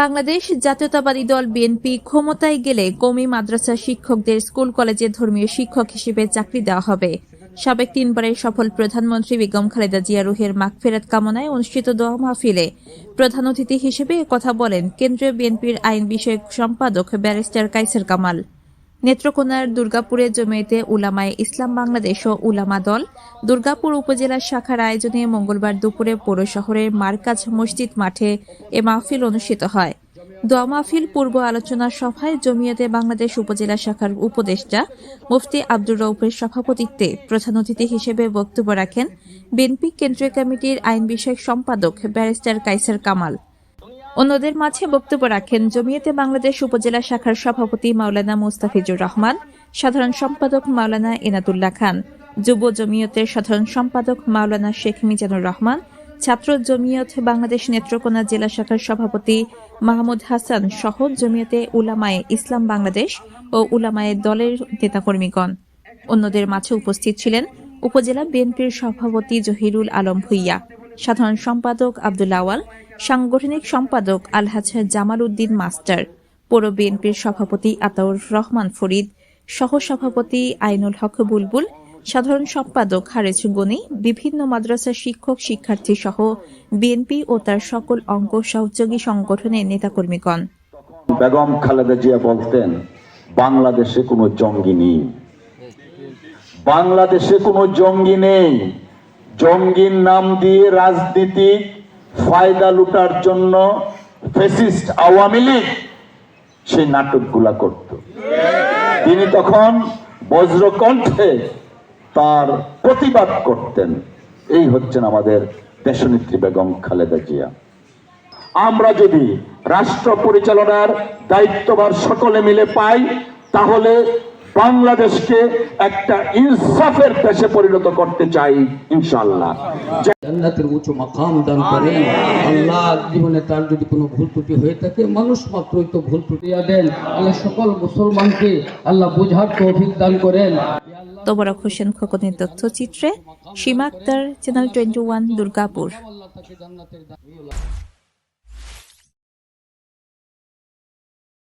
বাংলাদেশ জাতীয়তাবাদী দল বিএনপি ক্ষমতায় গেলে কমি মাদ্রাসা শিক্ষকদের স্কুল কলেজে ধর্মীয় শিক্ষক হিসেবে চাকরি দেওয়া হবে। সাবেক তিনবারের সফল প্রধানমন্ত্রী বেগম খালেদা জিয়া রুহের মাগফেরাত কামনায় অনুষ্ঠিত দোয়া মাহফিলে প্রধান অতিথি হিসেবে কথা বলেন কেন্দ্রীয় বিএনপির আইন বিষয়ক সম্পাদক ব্যারিস্টার কাইসার কামাল। নেত্রকোনার দুর্গাপুরে জমিয়েতে উলামায়ে ইসলাম বাংলাদেশ ও উলামা দল দুর্গাপুর উপজেলা শাখার আয়োজনে মঙ্গলবার দুপুরে পৌর শহরের মার্কাজ মসজিদ মাঠে এ মাহফিল অনুষ্ঠিত হয়। দোয়া মাহফিল পূর্ব আলোচনা সভায় জমিয়তে বাংলাদেশ উপজেলা শাখার উপদেষ্টা মুফতি আব্দুর রৌফের সভাপতিত্বে প্রধান অতিথি হিসেবে বক্তব্য রাখেন বিএনপি কেন্দ্রীয় কমিটির আইন বিষয়ক সম্পাদক ব্যারিস্টার কাইসার কামাল। অন্যদের মাঝে বক্তব্য রাখেন জমিয়তে বাংলাদেশ উপজেলা শাখার সভাপতি মাওলানা মুস্তাফিজুর রহমান, সাধারণ সম্পাদক মাওলানা এনাতুল্লাহ খান, যুব জমিয়তের সাধারণ সম্পাদক মাওলানা শেখ মিজানুর রহমান, ছাত্র জমিয়ত বাংলাদেশ নেত্রকোনা জেলা শাখার সভাপতি মাহমুদ হাসান সহ জমিয়তে উলামায়ে ইসলাম বাংলাদেশ ও উলামায়ে দলের নেতাকর্মীগণ। অন্যদের মাঝে উপস্থিত ছিলেন উপজেলা বিএনপির সভাপতি জহিরুল আলম ভুইয়া। সাধারণ সম্পাদক আব্দুল আওয়াল, সাংগঠনিক সম্পাদক আলহাজ জামাল উদ্দিন মাস্টার, পৌর বিএনপির সভাপতি আতাউর রহমান ফরিদ সহ সভাপতি আইনুল হক বুলবুল, সাধারণ সম্পাদক হারেছ গনি, বিভিন্ন মাদ্রাসা শিক্ষক শিক্ষার্থী সহ বিএনপি ও তার সকল অঙ্গ সহযোগী সংগঠনের নেতাকর্মীগণ। বেগম খালেদা জিয়া বলতেন, বাংলাদেশে কোনো জঙ্গি নেই। বাংলাদেশে কোনো জঙ্গি নেই। জঙ্গির নাম দিয়ে রাজনীতিক ফায়দা লুটার জন্য ফেসিস্ট আওয়ামী লীগ সেই নাটকগুলা করত। তিনি তখন বজ্রকণ্ঠে তার প্রতিবাদ করতেন। এই হচ্ছেন আমাদের দেশনেত্রী বেগম খালেদা জিয়া। আমরা যদি রাষ্ট্র পরিচালনার দায়িত্বভার সকলে মিলে পাই, তাহলে বাংলাদেশকে একটা ইনসাফের দেশে পরিণত করতে চাই ইনশাল্লাহ জান্নাতের উঁচু মাকাম দান করেন আল্লাহ জীবনে তার যদি কোনো ভুল ত্রুটি হয়ে থাকে মানুষ মাত্রই তো ভুল ত্রুটি দেন আল্লাহ সকল মুসলমানকে আল্লাহ বুঝার তৌফিক দান করেন। তোবরক হোসেন খোকনের তথ্যচিত্রে Sima Akter channel twenty one Durgapur.